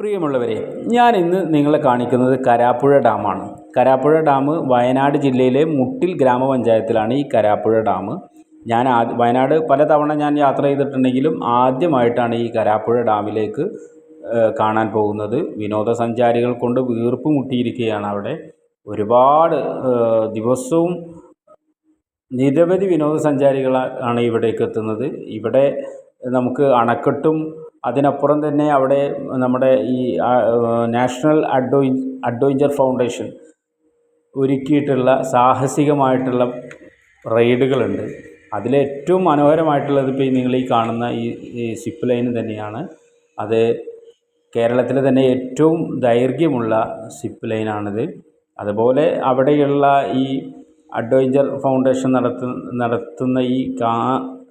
പ്രിയമുള്ളവരെ ഞാൻ ഇന്ന് നിങ്ങളെ കാണിക്കുന്നത് കരാപ്പുഴ ഡാമാണ്. കരാപ്പുഴ ഡാം വയനാട് ജില്ലയിലെ മുട്ടിൽ ഗ്രാമപഞ്ചായത്തിലാണ് ഈ കരാപ്പുഴ ഡാം. ഞാൻ ആദ്യ വയനാട് പലതവണ ഞാൻ യാത്ര ചെയ്തിട്ടുണ്ടെങ്കിലും ആദ്യമായിട്ടാണ് ഈ കരാപ്പുഴ ഡാമിലേക്ക് കാണാൻ പോകുന്നത്. വിനോദസഞ്ചാരികൾ കൊണ്ട് വീർപ്പ് മുട്ടിയിരിക്കുകയാണ് അവിടെ. ഒരുപാട് ദിവസവും നിരവധി വിനോദസഞ്ചാരികളാണ് ഇവിടേക്ക് എത്തുന്നത്. ഇവിടെ നമുക്ക് അണക്കെട്ടും അതിനപ്പുറം തന്നെ അവിടെ നമ്മുടെ ഈ നാഷണൽ അഡ്വൈ അഡ്വഞ്ചർ ഫൗണ്ടേഷൻ ഒരുക്കിയിട്ടുള്ള സാഹസികമായിട്ടുള്ള റൈഡുകളുണ്ട് അതിലേറ്റവും മനോഹരമായിട്ടുള്ളത് ഇപ്പോൾ നിങ്ങൾ ഈ കാണുന്ന ഈ സിപ്പ് ലൈൻ തന്നെയാണ്. അത് കേരളത്തിലെ തന്നെ ഏറ്റവും ദൈർഘ്യമുള്ള സിപ്പ് ലൈനാണിത്. അതുപോലെ അവിടെയുള്ള ഈ അഡ്വഞ്ചർ ഫൗണ്ടേഷൻ നടത്തു നടത്തുന്ന ഈ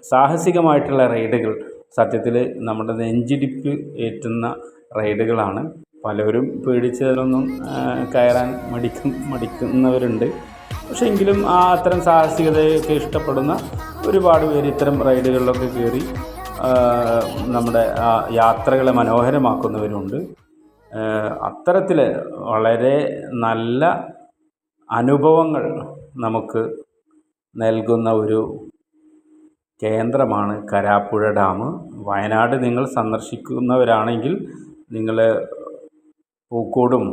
സാഹസികമായിട്ടുള്ള റൈഡുകൾ സത്യത്തിൽ നമ്മുടെ നെഞ്ചിടിപ്പ് ഏറ്റുന്ന റൈഡുകളാണ്. പലരും പേടിച്ചതിലൊന്നും കയറാൻ മടിക്കും മടിക്കുന്നവരുണ്ട്. പക്ഷേ എങ്കിലും ആ അത്തരം സാഹസികതയൊക്കെ ഇഷ്ടപ്പെടുന്ന ഒരുപാട് പേര് ഇത്തരം റൈഡുകളിലൊക്കെ കയറി നമ്മുടെ യാത്രകളെ മനോഹരമാക്കുന്നവരുണ്ട്. അത്തരത്തിൽ വളരെ നല്ല അനുഭവങ്ങൾ നമുക്ക് നൽകുന്ന ഒരു കേന്ദ്രമാണ് കരാപ്പുഴ ഡാം. വയനാട് നിങ്ങൾ സന്ദർശിക്കുന്നവരാണെങ്കിൽ നിങ്ങൾ പൂക്കോടും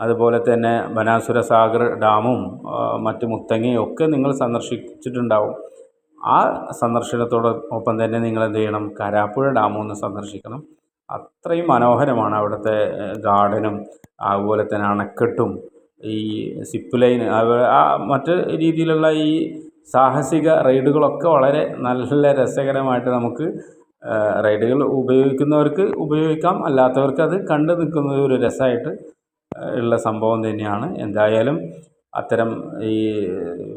അതുപോലെ തന്നെ ബനാസുര സാഗർ ഡാമും മറ്റ് മുത്തങ്ങയും ഒക്കെ നിങ്ങൾ സന്ദർശിച്ചിട്ടുണ്ടാവും. ആ സന്ദർശനത്തോടൊപ്പം തന്നെ നിങ്ങൾ എന്ത് ചെയ്യണം? കരാപ്പുഴ ഡാമും ഒന്ന് സന്ദർശിക്കണം. അത്രയും മനോഹരമാണ് അവിടുത്തെ ഗാർഡനും അതുപോലെ തന്നെ അണക്കെട്ടും ഈ സിപ്പ് ലൈൻ ആ മറ്റ് രീതിയിലുള്ള ഈ സാഹസിക റൈഡുകളൊക്കെ വളരെ നല്ല രസകരമായിട്ട് നമുക്ക് റൈഡുകൾ ഉപയോഗിക്കുന്നവർക്ക് ഉപയോഗിക്കാം. അല്ലാത്തവർക്ക് അത് കണ്ടു നിൽക്കുന്നത് ഒരു രസമായിട്ട് ഉള്ള സംഭവം തന്നെയാണ്. എന്തായാലും അത്തരം ഈ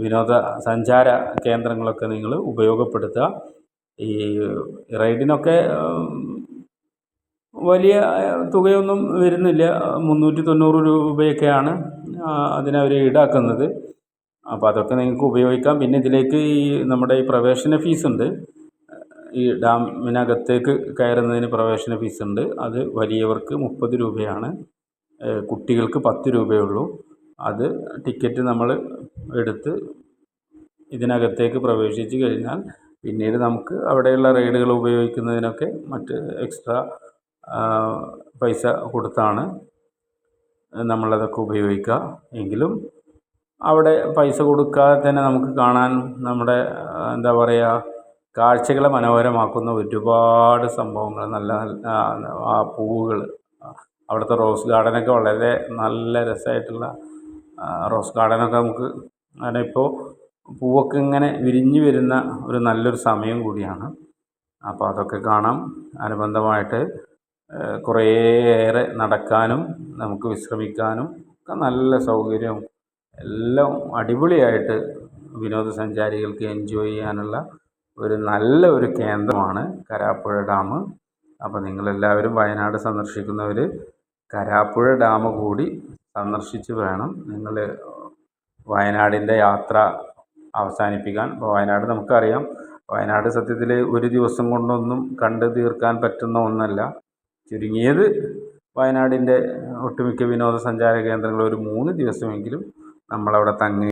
വിനോദ സഞ്ചാര കേന്ദ്രങ്ങളൊക്കെ നിങ്ങൾ ഉപയോഗപ്പെടുത്തുക. ഈ റൈഡിനൊക്കെ വലിയ തുകയൊന്നും വരുന്നില്ല. മുന്നൂറ്റി തൊണ്ണൂറ് രൂപയൊക്കെയാണ് അതിനവർ ഈടാക്കുന്നത്. അപ്പോൾ അതൊക്കെ നിങ്ങൾക്ക് ഉപയോഗിക്കാം. പിന്നെ ഇതിലേക്ക് ഈ നമ്മുടെ ഈ പ്രവേശന ഉണ്ട്. ഈ ഡാമിനകത്തേക്ക് കയറുന്നതിന് പ്രവേശന ഫീസ് ഉണ്ട്. അത് വലിയവർക്ക് മുപ്പത് രൂപയാണ്. കുട്ടികൾക്ക് പത്ത് രൂപയേ ഉള്ളൂ. അത് ടിക്കറ്റ് നമ്മൾ എടുത്ത് ഇതിനകത്തേക്ക് പ്രവേശിച്ച് കഴിഞ്ഞാൽ പിന്നീട് നമുക്ക് അവിടെയുള്ള റൈഡുകൾ ഉപയോഗിക്കുന്നതിനൊക്കെ മറ്റ് എക്സ്ട്രാ പൈസ കൊടുത്താണ് നമ്മളതൊക്കെ ഉപയോഗിക്കുക. എങ്കിലും അവിടെ പൈസ കൊടുക്കാതെ തന്നെ നമുക്ക് കാണാൻ നമ്മുടെ എന്താ പറയുക കാഴ്ചകളെ മനോഹരമാക്കുന്ന ഒരുപാട് സംഭവങ്ങൾ നല്ല ആ പൂവുകൾ. അവിടുത്തെ റോസ് ഗാർഡനൊക്കെ വളരെ നല്ല രസമായിട്ടുള്ള റോസ് ഗാർഡനൊക്കെ നമുക്ക് അങ്ങനെ ഇപ്പോൾ പൂവൊക്കെ ഇങ്ങനെ വിരിഞ്ഞു വരുന്ന ഒരു നല്ലൊരു സമയം കൂടിയാണ്. അപ്പോൾ അതൊക്കെ കാണാം. അനുബന്ധമായിട്ട് കുറേയേറെ നടക്കാനും നമുക്ക് വിശ്രമിക്കാനും ഒക്കെ നല്ല സൗകര്യവും എല്ലാം അടിപൊളിയായിട്ട് വിനോദസഞ്ചാരികൾക്ക് എൻജോയ് ചെയ്യാനുള്ള ഒരു നല്ല ഒരു കേന്ദ്രമാണ് കരാപ്പുഴ ഡാം. അപ്പോൾ നിങ്ങളെല്ലാവരും വയനാട് സന്ദർശിക്കുന്നവർ കരാപ്പുഴ ഡാം കൂടി സന്ദർശിച്ച് വേണം നിങ്ങൾ വയനാടിന്റെ യാത്ര അവസാനിപ്പിക്കാൻ. ഇപ്പോൾ വയനാട് നമുക്കറിയാം വയനാട് സത്യത്തിൽ ഒരു ദിവസം കൊണ്ടൊന്നും കണ്ട് തീർക്കാൻ പറ്റുന്ന ഒന്നല്ല. ചുരുങ്ങിയത് വയനാടിന്റെ ഒട്ടുമിക്ക വിനോദസഞ്ചാര കേന്ദ്രങ്ങൾ ഒരു മൂന്ന് ദിവസമെങ്കിലും നമ്മളവിടെ തങ്ങി